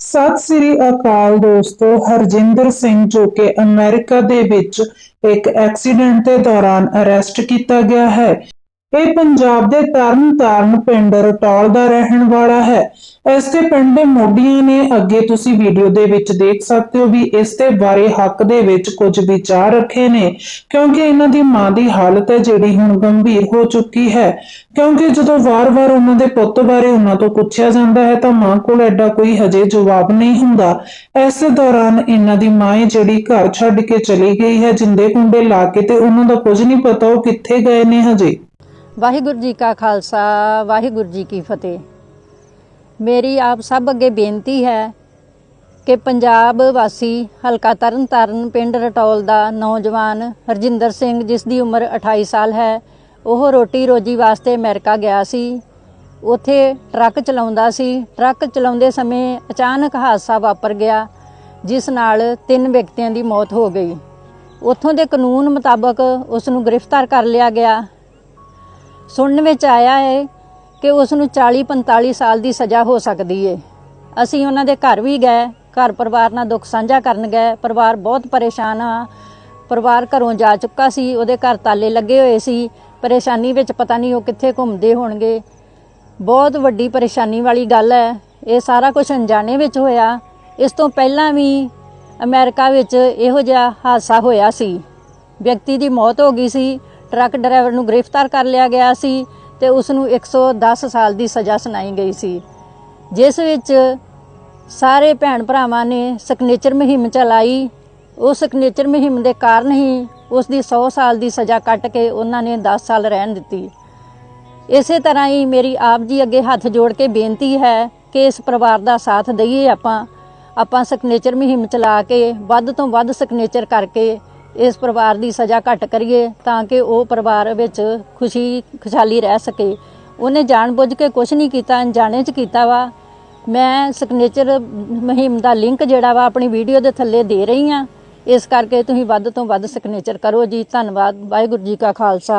ਸਤਿ ਸ੍ਰੀ ਅਕਾਲ ਦੋਸਤੋ, ਹਰਜਿੰਦਰ ਸਿੰਘ ਜੋ ਕਿ ਅਮਰੀਕਾ ਦੇ ਵਿੱਚ ਇੱਕ ਐਕਸੀਡੈਂਟ ਦੇ ਦੌਰਾਨ ਅਰੈਸਟ ਕੀਤਾ ਗਿਆ ਹੈ। ਇਹ ਪੰਜਾਬ ਦੇ ਤਰਨ ਤਾਰਨ ਪਿੰਡ ਰਟੌਲ ਦਾ ਰਹਿਣ ਵਾਲਾ ਹੈ। ਇਸ ਦੇ ਪਿੰਡ ਦੇ ਮੋਢੀਆਂ ਨੇ ਅੱਗੇ ਤੁਸੀਂ ਵੀਡੀਓ ਦੇ ਵਿੱਚ ਦੇਖ ਸਕਦੇ ਹੋ ਵੀ ਇਸ ਦੇ ਬਾਰੇ ਹੱਕ ਦੇ ਵਿੱਚ ਕੁਝ ਵਿਚਾਰ ਰੱਖੇ ਨੇ, ਕਿਉਂਕਿ ਇਹਨਾਂ ਦੀ ਮਾਂ ਦੀ ਹਾਲਤ ਹੈ ਜਿਹੜੀ ਹੁਣ ਗੰਭੀਰ ਹੋ ਚੁੱਕੀ ਹੈ। ਕਿਉਂਕਿ ਜਦੋਂ ਵਾਰ-ਵਾਰ ਉਹਨਾਂ ਦੇ ਪੁੱਤ ਬਾਰੇ ਉਹਨਾਂ ਤੋਂ ਪੁੱਛਿਆ ਜਾਂਦਾ ਹੈ ਤਾਂ ਮਾਂ ਕੋਲ ਐਡਾ ਕੋਈ ਹਜੇ ਜਵਾਬ ਨਹੀਂ ਹੁੰਦਾ। ਇਸ ਦੌਰਾਨ ਇਹਨਾਂ ਦੀ ਮਾਂ ਹੈ ਜਿਹੜੀ ਘਰ ਛੱਡ ਕੇ ਚਲੀ ਗਈ ਹੈ, ਜਿੰਦੇ ਕੁੰਡੇ ਲਾ ਕੇ ਤੇ ਉਹਨਾਂ ਦਾ ਕੁਝ ਨਹੀਂ ਪਤਾ ਉਹ ਕਿੱਥੇ ਗਏ ਨੇ ਹਜੇ। ਵਾਹਿਗੁਰੂ ਜੀ ਕਾ ਖਾਲਸਾ, ਵਾਹਿਗੁਰੂ ਜੀ ਕੀ ਫਤਿਹ। ਮੇਰੀ ਆਪ ਸਭ ਅੱਗੇ ਬੇਨਤੀ ਹੈ ਕਿ ਪੰਜਾਬ ਵਾਸੀ ਹਲਕਾ ਤਰਨਤਾਰਨ, ਪਿੰਡ ਰਟੌਲ ਦਾ ਨੌਜਵਾਨ ਹਰਜਿੰਦਰ ਸਿੰਘ, ਜਿਸ ਦੀ ਉਮਰ 28 ਸਾਲ ਹੈ, ਉਹ ਰੋਟੀ ਰੋਜੀ ਵਾਸਤੇ ਅਮਰੀਕਾ ਗਿਆ ਸੀ। ਉਥੇ ਟਰੱਕ ਚਲਾਉਂਦਾ ਸੀ। ਟਰੱਕ ਚਲਾਉਂਦੇ ਸਮੇਂ ਅਚਾਨਕ ਹਾਦਸਾ ਵਾਪਰ ਗਿਆ, ਜਿਸ ਨਾਲ ਤਿੰਨ ਵਿਅਕਤੀਆਂ ਦੀ ਮੌਤ ਹੋ ਗਈ। ਉਥੋਂ ਦੇ ਕਾਨੂੰਨ ਮੁਤਾਬਕ ਉਸ ਨੂੰ ਗ੍ਰਿਫਤਾਰ ਕਰ ਲਿਆ ਗਿਆ। ਸੁਣਨ ਵਿੱਚ ਆਇਆ ਹੈ ਕਿ ਉਸ ਨੂੰ 40-45 ਸਾਲ ਦੀ ਸਜ਼ਾ ਹੋ ਸਕਦੀ ਹੈ ਅਸੀਂ ਉਹਨਾਂ ਦੇ ਘਰ ਵੀ ਗਏ, ਘਰ ਪਰਿਵਾਰ ਨਾਲ ਦੁੱਖ ਸਾਂਝਾ ਕਰਨ ਗਏ। ਪਰਿਵਾਰ ਬਹੁਤ ਪਰੇਸ਼ਾਨ ਆ। ਪਰਿਵਾਰ ਘਰੋਂ ਜਾ ਚੁੱਕਾ ਸੀ, ਉਹਦੇ ਘਰ ਤਾਲੇ ਲੱਗੇ ਹੋਏ ਸੀ। ਪਰੇਸ਼ਾਨੀ ਵਿੱਚ ਪਤਾ ਨਹੀਂ ਉਹ ਕਿੱਥੇ ਘੁੰਮਦੇ ਹੋਣਗੇ। ਬਹੁਤ ਵੱਡੀ ਪਰੇਸ਼ਾਨੀ ਵਾਲੀ ਗੱਲ ਹੈ। ਇਹ ਸਾਰਾ ਕੁਝ ਅਣਜਾਣੇ ਵਿੱਚ ਹੋਇਆ। ਇਸ ਤੋਂ ਪਹਿਲਾਂ ਵੀ ਅਮਰੀਕਾ ਵਿੱਚ ਇਹੋ ਜਿਹਾ ਹਾਦਸਾ ਹੋਇਆ ਸੀ। ਵਿਅਕਤੀ ਦੀ ਮੌਤ ਹੋ ਗਈ ਸੀ। ਟਰੱਕ ਡਰਾਈਵਰ ਨੂੰ ਗ੍ਰਿਫਤਾਰ ਕਰ ਲਿਆ ਗਿਆ ਸੀ ਤੇ ਉਸ ਨੂੰ 110 ਸਾਲ ਦੀ ਸਜ਼ਾ ਸੁਣਾਈ ਗਈ ਸੀ। ਜਿਸ ਵਿੱਚ ਸਾਰੇ ਭੈਣ ਭਰਾਵਾਂ ਨੇ ਸਿਗਨੇਚਰ ਮੁਹਿੰਮ ਚਲਾਈ। ਉਸ ਸਿਗਨੇਚਰ ਮੁਹਿੰਮ ਦੇ ਕਾਰਨ ਹੀ ਉਸ ਦੀ 100 ਸਾਲ ਦੀ ਸਜ਼ਾ ਕੱਟ ਕੇ ਉਹਨਾਂ ਨੇ 10 ਸਾਲ ਰਹਿਣ ਦਿੱਤੀ। ਇਸੇ ਤਰ੍ਹਾਂ ਹੀ ਮੇਰੀ ਆਪ ਜੀ ਅੱਗੇ ਹੱਥ ਜੋੜ ਕੇ ਬੇਨਤੀ ਹੈ ਕਿ ਇਸ ਪਰਿਵਾਰ ਦਾ ਸਾਥ ਦਈਏ ਆਪਾਂ। ਆਪਾਂ ਸਿਗਨੇਚਰ ਮੁਹਿੰਮ ਚਲਾ ਕੇ ਵੱਧ ਤੋਂ ਵੱਧ ਸਿਗਨੇਚਰ ਕਰਕੇ ਇਸ ਪਰਿਵਾਰ ਦੀ ਸਜ਼ਾ ਘੱਟ ਕਰੀਏ ਤਾਂ ਕਿ ਉਹ ਪਰਿਵਾਰ ਵਿੱਚ ਖੁਸ਼ੀ, ਖੁਸ਼ਹਾਲੀ ਰਹਿ ਸਕੇ। ਉਹਨੇ ਜਾਣਬੁੱਝ ਕੇ ਕੁਝ ਨਹੀਂ ਕੀਤਾ, ਅਣਜਾਣੇ ਚ ਕੀਤਾ ਵਾ। ਮੈਂ ਸਿਗਨੇਚਰ ਮੁਹਿੰਮ ਦਾ ਲਿੰਕ ਜਿਹੜਾ ਵਾ ਆਪਣੀ ਵੀਡੀਓ ਦੇ ਥੱਲੇ ਦੇ ਰਹੀ ਆ ਇਸ ਕਰਕੇ ਤੁਸੀਂ ਵੱਧ ਤੋਂ ਵੱਧ ਸਿਗਨੇਚਰ ਕਰੋ ਜੀ। ਧੰਨਵਾਦ। ਵਾਹਿਗੁਰੂ ਜੀ ਕਾ ਖਾਲਸਾ।